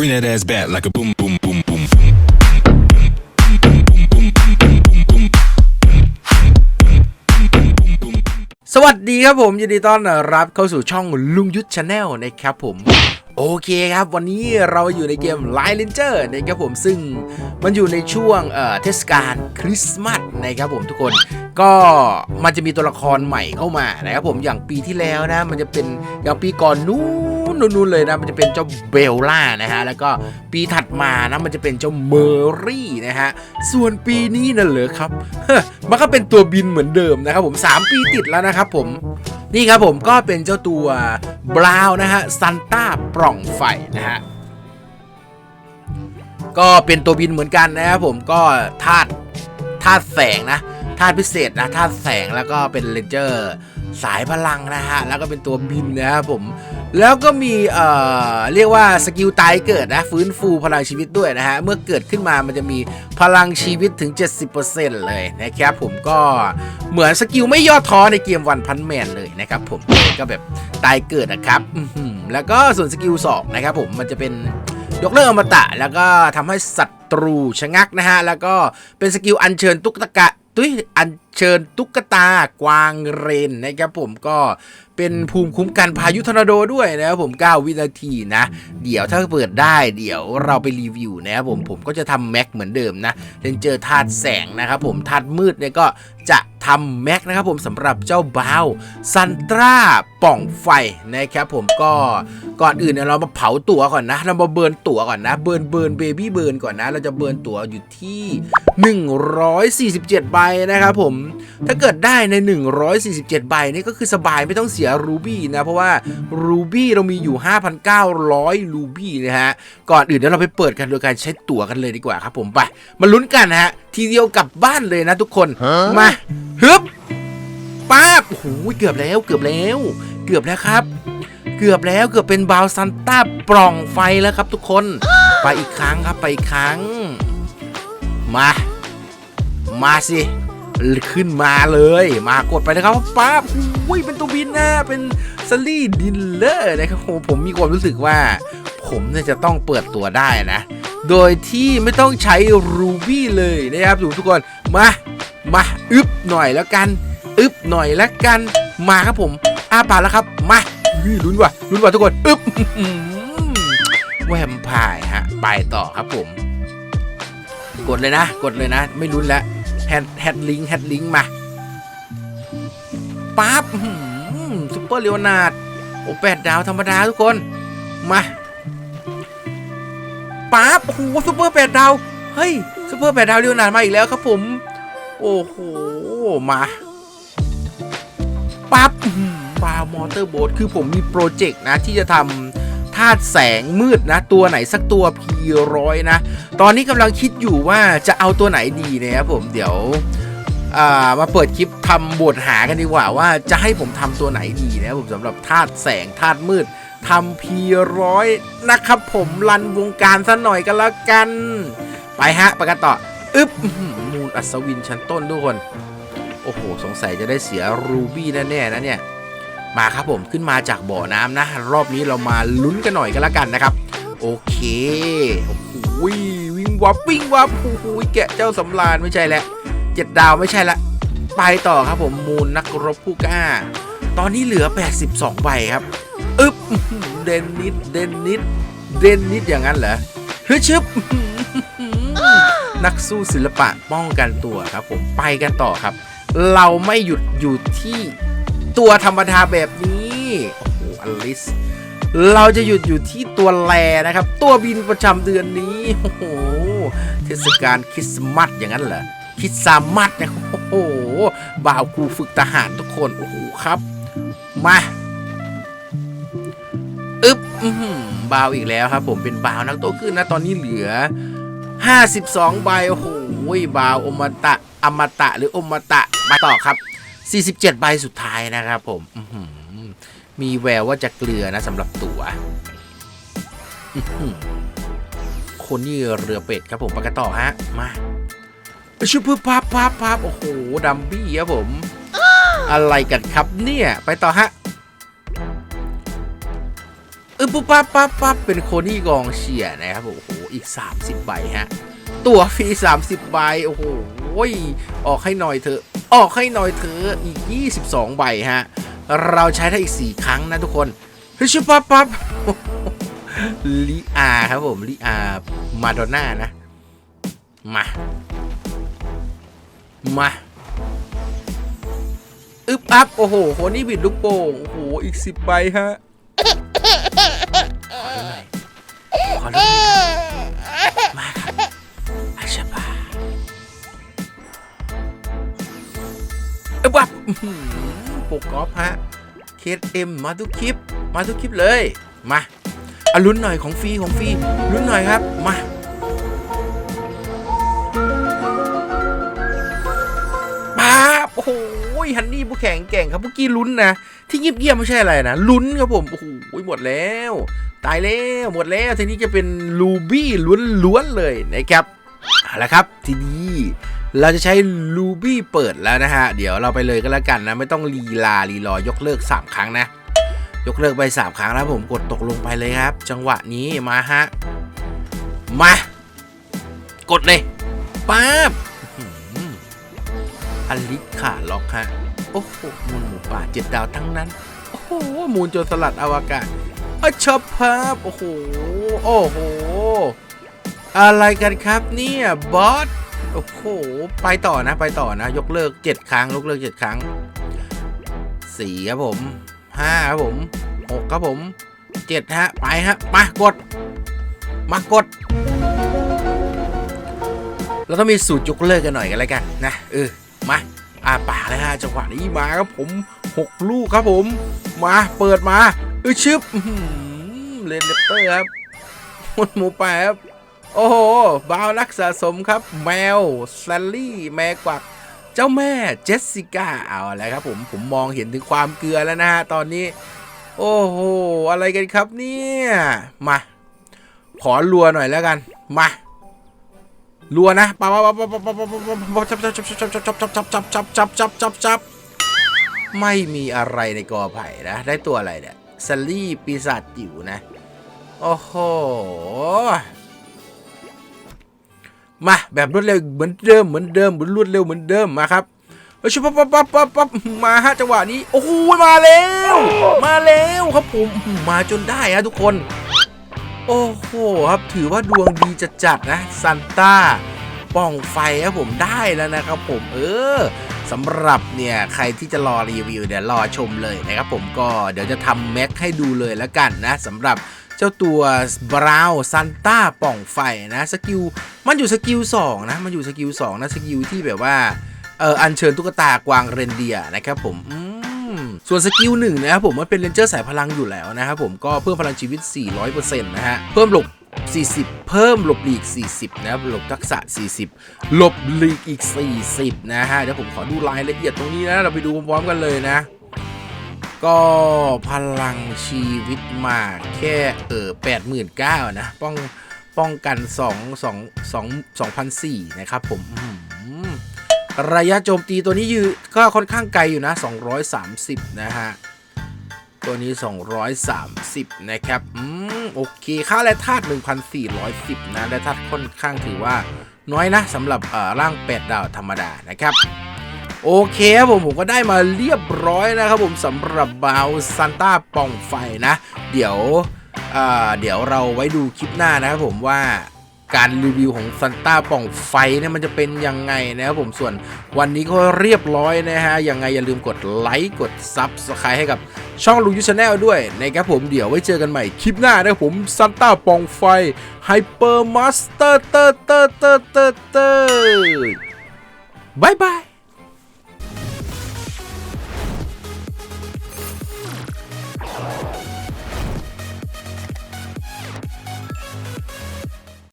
Bring that ass back like a boom, boom, boom, boom, boom. สวัสดีครับผม ยินดีต้อนรับเข้าสู่ช่องลุงยุทธชาแนลนะครับผม โอเคครับ วันนี้เราอยู่ในเกม Line Ranger นะครับผมซึ่งมันอยู่ในช่วงเอ่อเทศกาลคริสต์มาสนะครับผมทุกคนก็มันจะมีตัวละครใหม่เข้ามานะครับผมอย่างปีที่แล้วนะ มันจะเป็นอย่างปีก่อนนู้น นู้นๆเลยนะมันจะเป็นเจ้าเบลล่านะฮะแล้วก็ปีถัดมานะมันจะเป็นเจ้าเมอรี่นะฮะส่วนปีนี้น่ะเหรอครับมันก็เป็นตัวบินเหมือนเดิมนะครับผม3ปีติดแล้วนะครับผมนี่ครับผมก็เป็นเจ้าตัวบราวนะฮะซันต้าปล่องไฟนะฮะก็เป็นตัวบินเหมือนกันนะครับผมก็ธาตุธาตุแสงนะ ธาตุพิเศษนะธาตุแสงแล้วก็เป็นเลนเจอร์สายพลังนะฮะ แล้วก็เป็นตัวบินนะครับผม แล้วก็มี เอ่อ เรียกว่าสกิลตายเกิดนะ ฟื้นฟูพลังชีวิตด้วยนะฮะ เมื่อเกิดขึ้นมามันจะมีพลังชีวิตถึง 70%เลยนะครับผมก็เหมือนสกิลไม่ย่อท้อในเกมวันพันแมนเลยนะครับผมก็แบบตายเกิดนะครับแล้วก็ส่วนสกิล2นะครับผมมันจะเป็นยกเลิกอมตะ แล้วก็ทำให้ศัตรูชะงักนะฮะ แล้วก็เป็นสกิลอัญเชิญตุ๊กตากะ ตุ้ยอัญเชิญตุ๊กตากวางเรนนะครับผมก็ เป็นภูมิคุ้มกันพายุทอร์นาโดด้วยนะครับผม 9 วินาทีนะ เดี๋ยวถ้าเปิดได้เดี๋ยวเราไปรีวิวนะครับผมผมก็จะทำแม็กเหมือนเดิมนะเลนเจอธาตุแสงนะครับผมธาตุมืดเนี่ยก็จะทำแม็กนะครับผมสำหรับเจ้าบาวซันตราป่องไฟนะครับผมก็ก่อนอื่นเนี่ยเรามาเผาตั๋วก่อนนะ เรามาเบิร์นตั๋วก่อนนะเบิร์นเบิร์นเบบี้เบิร์นก่อนนะ เราจะเบิร์นตั๋วอยู่ที่ 147 ใบนะครับผมถ้าเกิดได้ใน 147 ใบนี่ก็คือสบายไม่ต้องเสียรูบี้นะ เพราะว่ารูบี้เรามีอยู่ 5,900 รูบี้นะฮะ ก่อนอื่นเดี๋ยวเราไปเปิดกันโดยการใช้ตั๋วกันเลยดีกว่าครับผมไปมาลุ้นกันนะฮะ ทีเดียวกลับบ้านเลยนะทุกคน มาฮึบป้าบโอ้โหเกือบแล้วเกือบแล้ว เกือบแล้วครับ เกือบแล้วเกือบเป็นบาวซันต้าปล่องไฟแล้วครับทุกคน ไปอีกครั้งครับไปอีกครั้ง มา มาสิ ขึ้นมาเลย มากดไปนะครับป้าบอุ้ยเป็นตัวบินนะเป็นสลี่ดินเลอร์นะครับโอ้ผมมีความรู้สึกว่า ผมเนี่ยจะต้องเปิดตัวได้นะ โดยที่ไม่ต้องใช้รูบี้เลยนะครับทุกคนมามาอึบหน่อยแล้วกัน อึบหน่อยแล้วกัน มาครับผมอ้าปากแล้วครับ มาลุ้นว่ะลุ้นว่ะทุกคนอึบอื้อหือแวมพร์ฮะ ไปต่อครับผม กดเลยนะ กดเลยนะ ไม่ลุ้นแล้ว แฮดแฮดลิงแฮดลิงมาปั๊บซุปเปอร์เลโอนาร์ดโอ้แปดดาวธรรมดาทุกคน มาปั๊บโอ้โหซุปเปอร์แปดดาว เฮ้ยซุปเปอร์แปดดาวเลโอนาร์ดมาอีกแล้วครับผม โอ้โห มาปั๊บอื้อหือบาวมอเตอร์โบ๊ทคือผมมีโปรเจกต์นะที่จะทำาตุแสงมืดนะ ตัวไหนสักตัวพีร้อยนะ ตอนนี้กำลังคิดอยู่ว่าจะเอาตัวไหนดีนะครับผมเดี๋ยวามาเปิดคลิปทำบทหากันดีกว่า ว่าจะให้ผมทำตัวไหนดีนะครับผมสำหรับธาตุแสงธาตุมืดทำพีร้อยนะครับผมรันวงการซะหน่อยกันแล้วกัน ไปฮะไปกันต่ออึ๊บมูลอัศวินชั้นต้นทุกคน โอ้โห สงสัยจะได้เสียรูบี้แน่ๆนะเนี่ย มาครับผมขึ้นมาจากบ่อน้ำนะ รอบนี้เรามาลุ้นกันหน่อยกันแล้วกันนะครับ โอเคโอ้โหวิ่งวับวิ่งวับโอ้โหแกะเจ้าสำราญไม่ใช่แล้วเจ็ดดาวไม่ใช่ละ ไปต่อครับผมมูลนักรบผู้กล้า ตอนนี้เหลือ 82ใบครับอึบเดนนิดเดนนิดเดนนิดอย่างนั้นเหรอเฮ้ยชึบนักสู้ศิลปะป้องกันตัวครับผมไปกันต่อครับ เราไม่หยุดอยู่ที่ ตัวธรรมดาแบบนี้โอ้โหอลิส เราจะหยุดอยู่ที่ตัวแลนะครับ ตัวบินประจำเดือนนี้โอ้โหเทศกาลคริสต์มาสอย่างนั้นเหรอคริสต์มาสเนี่ยโอ้โหบ่าวครูฝึกทหารทุกคนโอ้โหครับ มาอึ๊บบ่าวอีกแล้วครับ ผมเป็นบ่าวนักโตขึ้นนะตอนนี้เหลือ 52 ใบโอ้โหบ่าวอมตะอมตะหรืออมตะมาต่อครับ 47 ใบสุดท้ายนะครับผมมีแววว่าจะเกลือนะสำหรับตัว๋วอื้อหือคนนี่เรือเป็ดครับผมไปกันต่อฮะ มาชุบพึบพับพับพับโอ้โหดัมบี้ครับผม อะไรกันครับเนี่ย ไปต่อฮะอึ๊บปุ๊บปั๊บปั๊บปั๊บเป็นโคนี่กองเชียร์นะครับโอ้โหอีก 30 ใบฮะ ตัวฟรี 30 ใบ โอ้โห ออกให้หน่อยเถอะ ออกให้หน่อยเถอะอีก 22 ใบฮะ เราใช้ได้อีก 4 ครั้งนะทุกคนเฮ้ยชิบปั๊บปั๊บลิอาครับผมลิอามาดอนน่านะ มา มาอึบอัพ โอ้โหโคนี่บิดลูกโป่งโอ้โห อีก10ใบฮะขอดูหน่อยขอดูหน่อย เอ้ยบับอื้อหือปกกอล์ฟฮะเคสเอ็มมาทุกคลิป มาทุกคลิปเลย มาอาลุ้นหน่อยของฟรีของฟรีลุ้นหน่อยครับ มาป๊าบโอ้โหฮันนี่ผู้แข่งแก่งครับเมื่อกี้ลุ้นนะ ที่เงียบๆไม่ใช่อะไรนะ ลุ้นครับผม โอ้โหหมดแล้ว ตายแล้ว หมดแล้ว ทีนี้จะเป็นลูบี้ล้วนๆเลยนะครับ เอาละครับ ทีนี้ เราจะใช้ลูบี้เปิดแล้วนะฮะ เดี๋ยวเราไปเลยก็แล้วกันนะ ไม่ต้องลีลาลีลอยกเลิก 3 ครั้งนะ ยกเลิกไป 3 ครั้งแล้วผมกดตกลงไปเลยครับ จังหวะนี้มาฮะ มา กดเลยป๊าบอื้อหืออลิสขาล็อกฮะ โอ้โหมูลหมูป่าเจ็ดดาวทั้งนั้น โอ้โห มูลโจรสลัดอวกาศอะชอบภาพโอ้โห โอ้โห อะไรกันครับเนี่ย บอส โอ้โห ไปต่อนะ ไปต่อนะ ยกเลิก7ครั้ง ยกเลิก7ครั้งสี่ครับผมห้าครับผมหกครับผมเจ็ดฮะ ไปฮะ มากด มากด เราต้องมีสูตรยกเลิกกันหน่อยกันแล้วกันนะ เออ มาอาป่ากเลยฮะจังหวะนี้มาครับผมหกลูกครับผม มาเปิดมาเออชึบเลนเลปเตอร์ครับหมดหมูป่าครับ โอ้โหบาวนักสะสมครับ แมวแซลลี่ แมกวัก เจ้าแม่เจสสิก้า เอาอะไรครับผม ผมมองเห็นถึงความเกลือแล้วนะฮะ ตอนนี้ โอ้โห อะไรกันครับเนี่ย มา ขอรัวหน่อยแล้วกัน มารัวนะปั๊บปั๊บปั๊บปั๊บปั๊บปั๊บจับจับจับจับจับจับจับจับจับจับจับจับจับไม่มีอะไรในกอไผ่นะ ได้ตัวอะไรเนี่ยซลลี่ปีศาจจิ๋วนะ โอ้โห มาแบบรวดเร็วเหมือนเดิมเหมือนเดิมเหมือนรวดเร็วเหมือนเดิมมาครับเฮ้ยชุบปั๊บปั๊บปั๊บปั๊บปั๊บมาฮะจังหวะนี้โอ้โหมาแล้ว มาแล้วครับผมมาจนได้ฮะทุกคน โอ้โหครับถือว่าดวงดีจะจัดๆนะซันต้าป่องไฟครับผมได้แล้วนะครับผมเออสำหรับเนี่ยใครที่จะรอรีวิวเดี๋ยวรอชมเลยนะครับผมก็เดี๋ยวจะทำแม็กให้ดูเลยแล้วกันนะสำหรับ เจ้าตัวบราวซันต้าป่องไฟนะสกิลมันอยู่สกิล2นะมันอยู่สกิล2นะสกิลที่แบบว่าเอออัญเชิญตุ๊กตากวางเรนเดียนะครับผมส่วนสกิลหนึ่งนะครับผมมันเป็นเรนเจอร์สายพลังอยู่แล้วนะครับผมก็เพิ่มพลังชีวิต 400%นะฮะเพิ่มหลบ40 เพิ่มหลบหลีก 40 นะครับหลบทักษะ 40 หลบหลีกอีก 40 นะฮะเดี๋ยวผมขอดูรายละเอียดตรงนี้นะ เราไปดูพร้อมๆกันเลยนะ ก็พลังชีวิตมาแค่เออ89,000นะ ป้องป้องกัน2 2 2 2,004นสี่นะครับผมระยะโจมตีตัวนี้ยืก็ค่อนข้างไกลอยู่นะ 230 นะฮะ ตัวนี้ 230 นะครับ อืม โอเค ค่าแร่ธาตุ1,410 นะแร่ธาตุค่อนข้างถือว่าน้อยนะสำหรับเอ่อร่าง 8 ดาวธรรมดานะครับ โอเคครับผมผมก็ได้มาเรียบร้อยนะครับผมสำหรับบาวซันต้าป่องไฟนะ เดี๋ยวเเดี๋ยวเราไว้ดูคลิปหน้านะครับผมว่าการรีวิวของซันต้าป่องไฟเนี่ยมันจะเป็นยังไงนะครับผมส่วนวันนี้ก็เรียบร้อยนะฮะยังไงอย่าลืมกดไลค์กดซับสไครต์ให้กับช่องลุงยูชาแนลด้วยนะครับผมเดี๋ยวไว้เจอกันใหม่คลิปหน้านะครับผมซันต้าป่องไฟไฮเปอร์มาสเตอร์เตอร์เตอร์เตอร์เตอร์เตอร์บายบาย